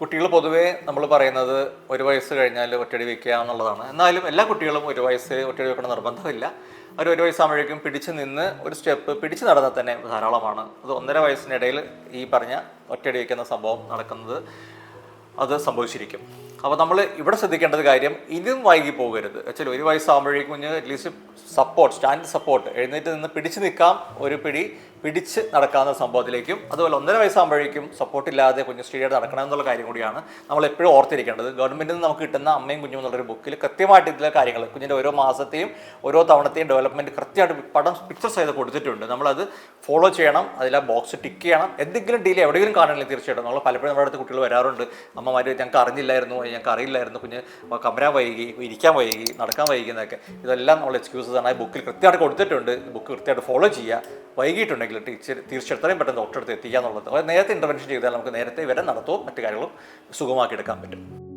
കുട്ടികൾ പൊതുവേ നമ്മൾ പറയുന്നത് ഒരു വയസ്സ് കഴിഞ്ഞാൽ ഒറ്റടി വെക്കുക എന്നുള്ളതാണ്. എന്നാലും എല്ലാ കുട്ടികളും ഒരു വയസ്സ് ഒറ്റടി വെക്കണം നിർബന്ധമില്ല. അവർ ഒരു വയസ്സാകുമ്പോഴേക്കും പിടിച്ചു നിന്ന് ഒരു സ്റ്റെപ്പ് പിടിച്ചു നടന്നാൽ തന്നെ ധാരാളമാണ്. അത് ഒന്നര വയസ്സിനിടയിൽ ഈ പറഞ്ഞ ഒറ്റടി വയ്ക്കുന്ന സംഭവം നടക്കുന്നത് അത് സംഭവിച്ചിരിക്കും. അപ്പോൾ നമ്മൾ ഇവിടെ ശ്രദ്ധിക്കേണ്ടത് കാര്യം ഇതും വൈകി പോകരുത്. വെച്ചാൽ ഒരു വയസ്സാകുമ്പോഴേക്കും കുഞ്ഞ് അറ്റ്ലീസ്റ്റ് സപ്പോർട്ട് സ്റ്റാൻഡ് സപ്പോർട്ട് എഴുന്നേറ്റ് നിന്ന് പിടിച്ചു നിൽക്കാം. ഒരു പിടി പിടിച്ച് നടക്കാവുന്ന സംഭവത്തിലേക്കും അതുപോലെ ഒന്നര വയസ്സാകുമ്പോഴേക്കും സപ്പോർട്ടില്ലാതെ കുഞ്ഞു സ്ത്രീയുടെ നടക്കണം എന്നുള്ള കാര്യം കൂടിയാണ് നമ്മൾ എപ്പോഴും ഓർത്തിരിക്കേണ്ടത്. ഗവൺമെന്റിൽ നിന്ന് നമുക്ക് കിട്ടുന്ന അമ്മയും കുഞ്ഞും എന്നുള്ളൊരു ബുക്കിൽ കൃത്യമായിട്ട് ഇതിലെ കാര്യങ്ങൾ കുഞ്ഞിന്റെ ഓരോ മാസത്തെയും ഓരോ തവണത്തെയും ഡെവലപ്മെന്റ് കൃത്യമായിട്ട് പടം പിക്ചർ ചെയ്ത് കൊടുത്തിട്ടുണ്ട്. നമ്മളത് ഫോളോ ചെയ്യണം അതിലെ ബോക്സ് ടിക്ക് ചെയ്യണം. എന്തെങ്കിലും ഡീൽ എവിടെയെങ്കിലും കാണണമെങ്കിൽ തീർച്ചയായിട്ടും നമ്മൾ പലപ്പോഴും നമ്മുടെ അടുത്ത് കുട്ടികൾ വരാറുണ്ട്. അമ്മമാർ ഞങ്ങൾക്ക് അറിഞ്ഞില്ലായിരുന്നു ഞങ്ങൾക്ക് അറിയില്ലായിരുന്നു കുഞ്ഞ് കമരാൻ വൈകി ഇരിക്കാൻ വൈകി നടക്കാൻ വൈകി എന്നൊക്കെ. ഇതെല്ലാം നമ്മൾ എക്സ്ക്യൂസസ് ആണ്. ബുക്കിൽ കൃത്യമായിട്ട് കൊടുത്തിട്ടുണ്ട്. ബുക്ക് കൃത്യമായിട്ട് ഫോളോ ചെയ്യുക. വൈകിട്ടുണ്ടെങ്കിൽ ടീച്ചർ തീർച്ചയായും എത്രയും പെട്ടെന്ന് ഡോക്ടറെ എത്തിക്കുക എന്നുള്ളത് നേരത്തെ ഇന്റർവെൻഷൻ ചെയ്താൽ നമുക്ക് നേരത്തെ വരെ നടത്തുകയും മറ്റു കാര്യങ്ങളും സുഖമാക്കി എടുക്കാൻ പറ്റും.